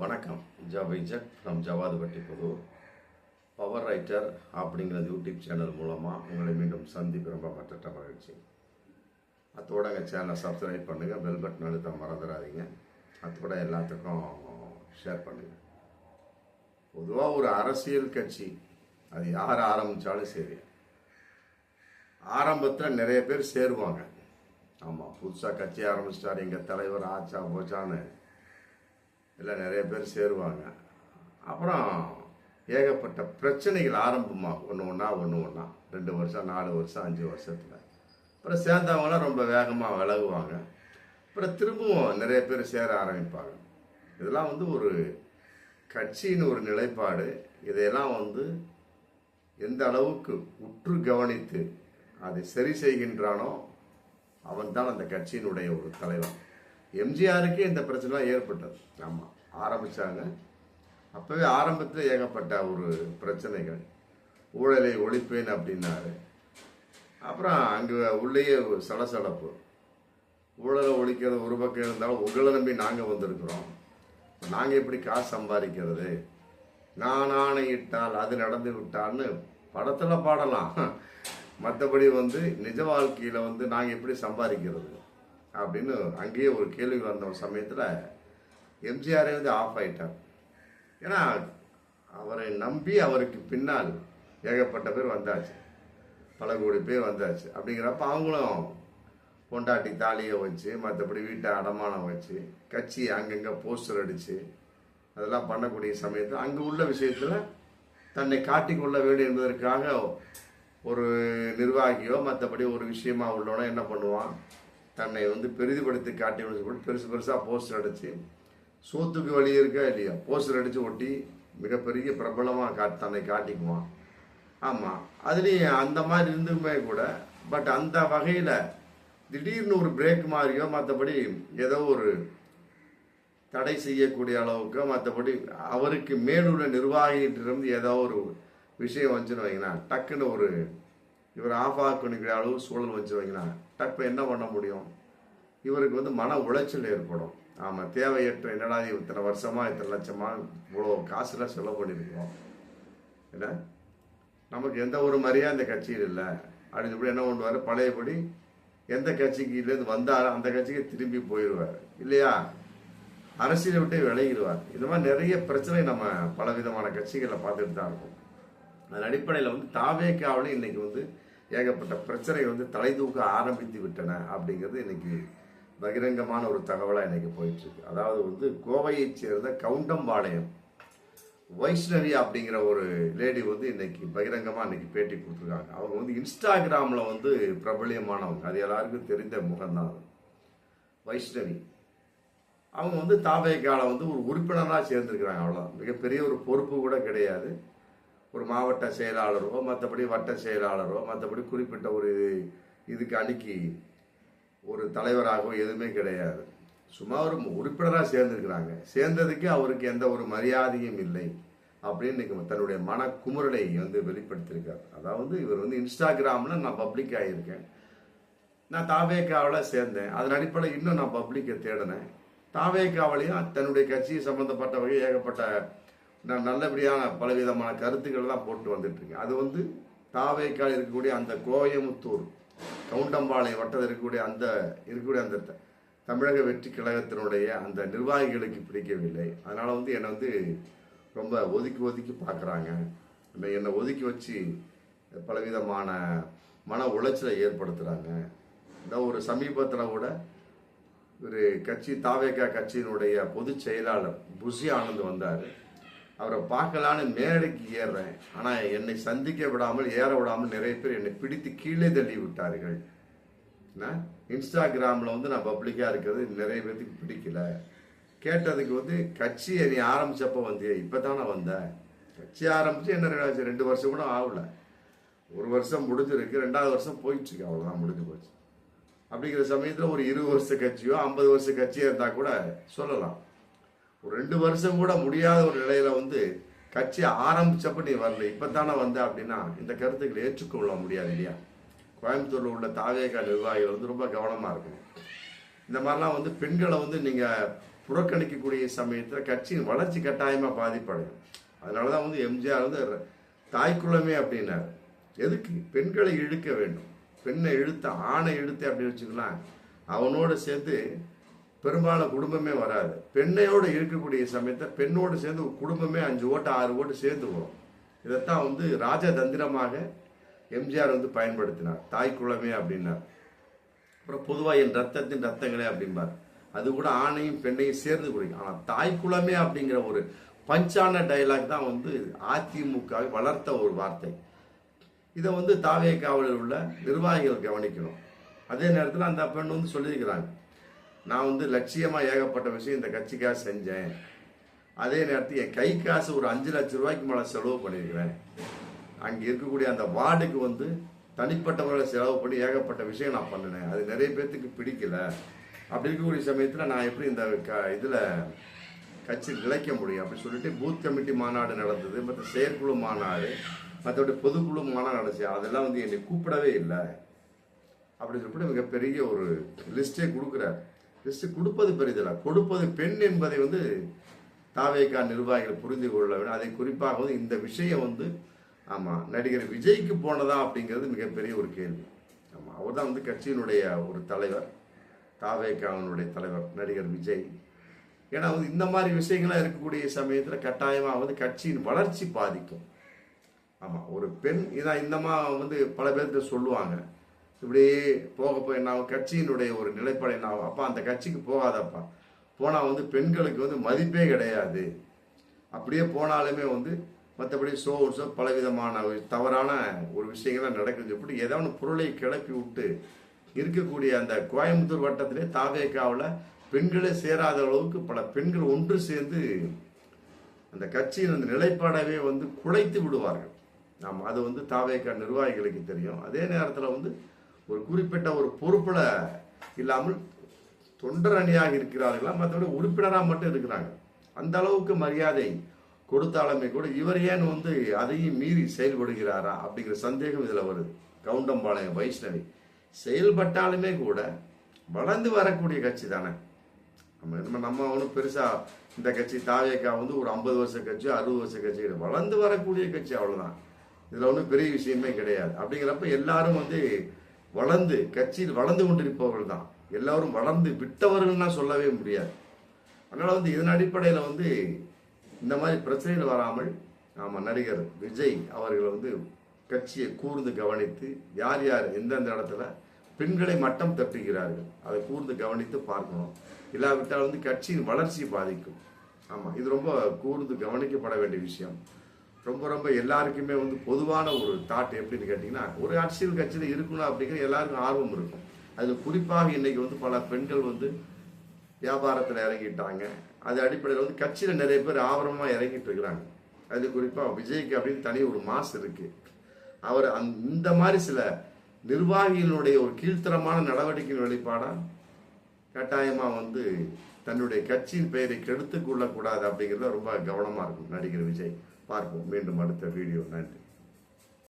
வணக்கம். ஜபிஜக் from Javadupatti Puthur. Power writer அப்படிங்கிற YouTube channel மூலமாக உங்களை மீண்டும் சந்திப்பு ரொம்ப மற்ற மகிழ்ச்சி. அத்தோட எங்கள் சேனலை சப்ஸ்கிரைப் பண்ணுங்கள் பெல் பட்டன் அழுத்த மறந்துடாதீங்க. அத்தோட எல்லாத்துக்கும் ஷேர் பண்ணுங்கள் பொதுவாக ஒரு அரசியல் கட்சி அது யார் ஆரம்பித்தாலும் சரி ஆரம்பத்தில் நிறைய பேர் சேருவாங்க. ஆமாம் புதுசாக கட்சி ஆரம்பிச்சிட்டார் எங்கள் தலைவர் ஆச்சா போச்சான்னு. எல்லாம் நிறைய பேர் சேருவாங்க. அப்புறம் ஏகப்பட்ட பிரச்சனைகள் ஆரம்பமாகும். ஒன்று ஒன்றா ஒன்று ஒன்றா ரெண்டு வருஷம் நாலு வருஷம் அஞ்சு வருஷத்தில். அப்புறம் சேர்ந்தவங்களாம் ரொம்ப வேகமாக விலகுவாங்க அப்புறம் திரும்பவும் நிறைய பேர் சேர ஆரம்பிப்பாங்க. இதெல்லாம் வந்து ஒரு கட்சியின் ஒரு நிலைப்பாடு. இதையெல்லாம் வந்து எந்த அளவுக்கு உற்று கவனித்து அதை சரி செய்கின்றானோ அவன்தான் அந்த கட்சியினுடைய ஒரு தலைவன். எம்ஜிஆருக்கே இந்த பிரச்சனைலாம் ஏற்பட்டது. ஆமாம் ஆரம்பித்தாங்க அப்போவே ஆரம்பத்தில் ஏகப்பட்ட ஒரு பிரச்சனைகள். ஊழலை ஒழிப்பேன் அப்படின்னாரு. அப்புறம் அங்கே உள்ளேயே சலசலப்பு. ஊழலை ஒழிக்கிறது ஒரு பக்கம் இருந்தாலும் உங்களை நம்பி நாங்கள் வந்திருக்கிறோம். நாங்கள் எப்படி காசு சம்பாதிக்கிறது? நான் ஆணையிட்டால் அது நடந்து விட்டால்னு படத்தில் பாடலாம். மற்றபடி வந்து நிஜ வாழ்க்கையில் வந்து நாங்கள் எப்படி சம்பாதிக்கிறது? அப்படின்னு அங்கேயே ஒரு கேள்வி வந்த ஒரு சமயத்தில் எம்ஜிஆரே வந்து ஆஃப் ஆகிட்டார் ஏன்னா அவரை நம்பி அவருக்கு பின்னால் ஏகப்பட்ட பேர் வந்தாச்சு. பல கோடி பேர் வந்தாச்சு. அப்படிங்கிறப்ப அவங்களும் பொண்டாட்டி தாலியை வச்சு மற்றபடி வீட்டை அடமானம் வச்சு கட்சி அங்கங்கே போஸ்டர் அடித்து அதெல்லாம் பண்ணக்கூடிய சமயத்தில் அங்கே உள்ள விஷயத்தில் தன்னை காட்டிக்கொள்ள வேண்டும் என்பதற்காக ஒரு நிர்வாகியோ மற்றபடி ஒரு விஷயமா உள்ளவனோ என்ன பண்ணுவான்? தன்னை வந்து பெரிதுபடுத்தி காட்டி கூட பெருசு பெருசாக போஸ்டர் அடித்து சோத்துக்கு வழி இருக்கா இல்லையா? போஸ்டர் அடித்து ஒட்டி மிகப்பெரிய பிரபலமாக கா தன்னை காட்டிக்குவான். ஆமாம் அதுலேயும் அந்த மாதிரி இருந்துமே கூட பட் அந்த வகையில் திடீர்னு ஒரு பிரேக் மாதிரியோ மற்றபடி ஏதோ ஒரு தடை செய்யக்கூடிய அளவுக்கு மற்றபடி அவருக்கு மேலுள்ள நிர்வாகிகிட்டிருந்து ஏதோ ஒரு விஷயம் வந்துச்சுன்னு வைங்கன்னா டக்குன்னு ஒரு இவர் ஆஃப் ஆக்கணுங்கிற அளவு சூழல் வச்சு வைங்கன்னா டப்பு என்ன பண்ண முடியும்? இவருக்கு வந்து மன உளைச்சல் ஏற்படும். ஆமாம் தேவையற்ற என்னடா இத்தனை வருஷமா இத்தனை லட்சமா இவ்வளோ காசுலாம் செலவு பண்ணியிருக்கோம் என்ன? நமக்கு எந்த ஒரு மரியாதை இந்த கட்சியில் இல்லை. அப்படின்னு என்ன பண்ணுவார்? பழையபடி எந்த கட்சிக்குலேருந்து வந்தாரோ அந்த கட்சிக்கு திரும்பி போயிடுவார். இல்லையா? அரசியலை விட்டு விளையிடுவார் இந்த மாதிரி நிறைய பிரச்சனை நம்ம பல விதமான கட்சிகளை பார்த்துட்டு தான் இருக்கோம். அதன் அடிப்படையில் வந்து தாவேக்காவில் இன்னைக்கு வந்து ஏகப்பட்ட பிரச்சனை வந்து தலை தூக்க ஆரம்பித்து விட்டன அப்படிங்கிறது இன்னைக்கு பகிரங்கமான ஒரு தகவலாக இன்னைக்கு போயிட்டு இருக்கு அதாவது வந்து கோவையைச் சேர்ந்த கவுண்டம்பாளையம் வைஷ்ணவி அப்படிங்கிற ஒரு லேடி வந்து இன்னைக்கு பகிரங்கமாக இன்னைக்கு பேட்டி கொடுத்துருக்காங்க. அவங்க வந்து இன்ஸ்டாகிராமில் வந்து பிரபலியமானவங்க. அது எல்லாருக்கும் தெரிந்த முகம்தான் வைஷ்ணவி. அவங்க வந்து தாபேக்கால வந்து ஒரு உறுப்பினராக சேர்ந்துருக்கிறாங்க அவ்வளோதான் மிகப்பெரிய ஒரு பொறுப்பு கூட கிடையாது. ஒரு மாவட்ட செயலாளரோ மற்றபடி வட்ட செயலாளரோ மற்றபடி குறிப்பிட்ட ஒரு இதுக்கு அணுக்கி ஒரு தலைவராகவோ எதுவுமே கிடையாது. சும்மா ஒரு உறுப்பினராக சேர்ந்துருக்கிறாங்க. சேர்ந்ததுக்கு அவருக்கு எந்த ஒரு மரியாதையும் இல்லை அப்படின்னு தன்னுடைய மன குமுறலை வந்து வெளிப்படுத்தியிருக்கார். அதாவது இவர் வந்து இன்ஸ்டாகிராமில் நான் பப்ளிக் ஆகியிருக்கேன். நான் தாவேக்காவில் சேர்ந்தேன். அதன் அடிப்படையில் இன்னும் நான் பப்ளிக்கை தேடினேன். தாவேக்காவிலையும் தன்னுடைய கட்சி சம்மந்தப்பட்ட வகை ஏகப்பட்ட நான் நல்லபடியான பலவிதமான கருத்துக்கள் தான் போட்டு வந்துட்டு இருக்கேன் அது வந்து தாவேக்கால் இருக்கக்கூடிய அந்த கோயமுத்தூர் கவுண்டம்பாளையம் வட்டத்தில் இருக்கக்கூடிய அந்த இருக்கக்கூடிய அந்த த- தமிழக வெற்றி கழகத்தினுடைய அந்த நிர்வாகிகளுக்கு பிடிக்கவில்லை. அதனால் வந்து என்னை வந்து ரொம்ப ஒதுக்கி ஒதுக்கி பார்க்குறாங்க. என்னை ஒதுக்கி வச்சு பலவிதமான மன உளைச்சலை ஏற்படுத்துகிறாங்க இந்த ஒரு சமீபத்தில் கூட ஒரு கட்சி தாவேகா கட்சியினுடைய பொதுச் செயலாளர் புஷி ஆனந்த் வந்தார். அவரை பார்க்கலான்னு மேடைக்கு ஏறுறேன். ஆனால் என்னை சந்திக்க விடாமல் ஏற விடாமல் நிறைய பேர் என்னை பிடித்து கீழே தள்ளி விட்டார்கள். என்ன? இன்ஸ்டாகிராமில் வந்து நான் பப்ளிக்காக இருக்கிறது நிறைய பேர்த்துக்கு பிடிக்கல. கேட்டதுக்கு வந்து கட்சி நீ ஆரம்பித்தப்போ வந்தியா இப்போ தானே வந்தேன் கட்சி ஆரம்பித்து என்ன ரெண்டு- ரெண்டு வருஷம் கூட ஆகல. ஒரு வருஷம் முடிஞ்சிருக்கு ரெண்டாவது வருஷம் போயிட்டுருக்கு அவ்வளோதான் முடிஞ்சு போச்சு. அப்படிங்கிற சமயத்தில் ஒரு இருபது வருஷ கட்சியோ ஐம்பது வருஷ கட்சியோ இருந்தால் கூட சொல்லலாம். ஒரு ரெண்டு வருஷம் கூட முடியாத ஒரு நிலையில வந்து கட்சி ஆரம்பிச்சப்ப நீ வரல. இப்பதானே வந்த அப்படின்னா இந்த கருத்துக்களை ஏற்றுக்கொள்ள முடியாது இல்லையா? கோயம்புத்தூர்ல உள்ள தாவேகா நிர்வாகிகள் வந்து ரொம்ப கவனமா இருக்கணும். இந்த மாதிரிலாம் வந்து பெண்களை வந்து நீங்க புறக்கணிக்கக்கூடிய சமயத்தில் கட்சியின் வளர்ச்சி கட்டாயமாக பாதிப்படையும். அதனால தான் வந்து எம்ஜிஆர் வந்து தாய்க்குள்ளமே தாய்க்குளமே அப்படின்னார். எதுக்கு? பெண்களை இழுக்க வேண்டும். பெண்ணை இழுத்த ஆணை இழுத்து அப்படின்னு வச்சுக்கலாம் அவனோட சேர்ந்து பெரும்பாலும் குடும்பமே வராது. பெண்ணையோடு இருக்கக்கூடிய சமயத்தை பெண்ணோடு சேர்ந்து குடும்பமே அஞ்சு ஓட்டு ஆறு ஓட்டு சேர்ந்து வரும். இதைத்தான் வந்து ராஜதந்திரமாக எம்ஜிஆர் வந்து பயன்படுத்தினார். தாய் குலமே அப்படின்னார். அப்புறம் பொதுவாக என் ரத்தத்தின் ரத்தங்களே அப்படிம்பார். அது கூட ஆணையும் பெண்ணையும் சேர்ந்து குடிக்கும். ஆனால் தாய் குலமே அப்படிங்கிற ஒரு பஞ்சான டைலாக் தான் வந்து அதிமுக வளர்த்த ஒரு வார்த்தை. இதை வந்து தாவே காவலில் உள்ள நிர்வாகிகள் கவனிக்கணும். அதே நேரத்தில் அந்த பெண் வந்து சொல்லியிருக்கிறாங்க. நான் வந்து லட்சியமாக ஏகப்பட்ட விஷயம் இந்த கட்சிக்காக செஞ்சேன். அதே நேரத்தில் என் கை காசு ஒரு அஞ்சு லட்சம் ரூபாய்க்கு மேலே செலவு பண்ணியிருக்கிறேன். அங்கே இருக்கக்கூடிய அந்த வார்டுக்கு வந்து தனிப்பட்ட முறையில் செலவு பண்ணி ஏகப்பட்ட விஷயம் நான் பண்ணினேன். அது நிறைய பேர்த்துக்கு பிடிக்கல. அப்படி இருக்கக்கூடிய சமயத்தில் நான் எப்படி இந்த க இதில் கட்சி நிலைக்க முடியும் அப்படின்னு சொல்லிட்டு பூத் கமிட்டி மாநாடு நடந்தது மற்ற செயற்குழு மாநாடு மற்றபடி பொதுக்குழு மாநாடு நடந்துச்சு. அதெல்லாம் வந்து என்னை கூப்பிடவே இல்லை. அப்படி சொல்லிட்டு மிகப்பெரிய ஒரு லிஸ்ட்டே கொடுக்குறாரு. கிறிஸ்து கொடுப்பது பெரிதல்ல கொடுப்பது பெண் என்பதை வந்து தாவேகா நிர்வாகிகள் புரிந்து கொள்ள வேண்டும். அதை குறிப்பாக வந்து இந்த விஷயம் வந்து ஆமாம் நடிகர் விஜய்க்கு போனதா அப்படிங்கிறது மிகப்பெரிய ஒரு கேள்வி. ஆமாம் அவர் தான் வந்து கட்சியினுடைய ஒரு தலைவர் தாவேகாவினுடைய தலைவர் நடிகர் விஜய். ஏன்னா வந்து இந்த மாதிரி விஷயங்கள்லாம் இருக்கக்கூடிய சமயத்தில் கட்டாயமாக வந்து கட்சியின் வளர்ச்சி பாதிக்கும். ஆமாம் ஒரு பெண் இதான் இந்தமா வந்து பல பேர்கிட்ட சொல்லுவாங்க. இப்படியே போக போய் நான் கட்சியினுடைய ஒரு நிலைப்பாடு என்ன ஆகும்? அப்பா அந்த கட்சிக்கு போகாதப்பா. போனால் வந்து பெண்களுக்கு வந்து மதிப்பே கிடையாது. அப்படியே போனாலுமே வந்து மற்றபடி ஷோ ஷோ பலவிதமான ஒரு தவறான ஒரு விஷயங்கள்லாம் நடக்குது இப்படி ஏதாவது பொருளை கிளப்பி விட்டு இருக்கக்கூடிய அந்த கோயம்புத்தூர் வட்டத்திலே தாவேக்காவில் பெண்களே சேராத அளவுக்கு பல பெண்கள் ஒன்று சேர்ந்து அந்த கட்சியின் அந்த நிலைப்பாடவே வந்து குலைத்து விடுவார்கள். நாம் அது வந்து தாவேக்கா நிர்வாகிகளுக்கு தெரியும். அதே நேரத்தில் வந்து ஒரு குறிப்பிட்ட ஒரு பொறுப்பில் இல்லாமல் தொண்டர் அணியாக இருக்கிறார்களா? மற்றபடி உறுப்பினராக மட்டும் இருக்கிறாங்க. அந்த அளவுக்கு மரியாதை கொடுத்தாலுமே கூட இவர் ஏன் வந்து அதையும் மீறி செயல்படுகிறாரா அப்படிங்கிற சந்தேகம் இதில் வருது. கவுண்டம்பாளையம் வைஷ்ணவி. செயல்பட்டாலுமே கூட வளர்ந்து வரக்கூடிய கட்சி தானே. நம்ம நம்ம நம்ம ஒன்றும் பெருசாக இந்த கட்சி தாவேக்கா வந்து ஒரு ஐம்பது வருஷ கட்சி அறுபது வருஷ கட்சி வளர்ந்து வரக்கூடிய கட்சி அவ்வளோதான் இதில் ஒன்றும் பெரிய விஷயமே கிடையாது. அப்படிங்கிறப்ப எல்லாரும் வந்து வளர்ந்து கட்சியில் வளர்ந்து கொண்டிருப்பவர்கள் தான். எல்லாரும் வளர்ந்து விட்டவர்கள்னா சொல்லவே முடியாது. அதனால் வந்து இதன் அடிப்படையில் வந்து இந்த மாதிரி பிரச்சனைகள் வராமல் நாம் நடிகர் விஜய் அவர்கள் வந்து கட்சியை கூர்ந்து கவனித்து யார் யார் எந்தெந்த இடத்துல பெண்களை மட்டம் தட்டுகிறார்கள் அதை கூர்ந்து கவனித்து பார்க்கணும். இல்லாவிட்டால் வந்து கட்சியின் வளர்ச்சி பாதிக்கும். ஆமாம் இது ரொம்ப கூர்ந்து கவனிக்கப்பட வேண்டிய விஷயம். ரொம்ப ரொம்ப எல்லாருக்குமே வந்து பொதுவான ஒரு தாட் எப்படின்னு கேட்டிங்கன்னா ஒரு அரசியல் கட்சியில் இருக்கணும் அப்படிங்கிற எல்லாருக்கும் ஆர்வம் இருக்கும். அதில் குறிப்பாக இன்னைக்கு வந்து பல பெண்கள் வந்து வியாபாரத்தில் இறங்கிட்டாங்க. அது அடிப்படையில் வந்து கட்சியில் நிறைய பேர் ஆவரமாக இறங்கிட்டு இருக்கிறாங்க. அது குறிப்பாக விஜய்க்கு அப்படின்னு தனி ஒரு மாஸ் இருக்கு. அவர் அந் இந்த மாதிரி சில நிர்வாகிகளுடைய ஒரு கீழ்த்தரமான நடவடிக்கையின் வெளிப்பாடாக கட்டாயமாக வந்து தன்னுடைய கட்சியின் பெயரை கெடுத்து கொள்ளக்கூடாது அப்படிங்கிறதுல ரொம்ப கவனமாக இருக்கும் நடிகர் விஜய். பார்ப்போம். மீண்டும் அடுத்த வீடியோ. நன்றி.